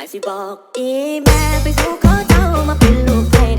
อาสิบอกอีแม่ไปสู่ขอเจ้ามาเป็นลูกไทย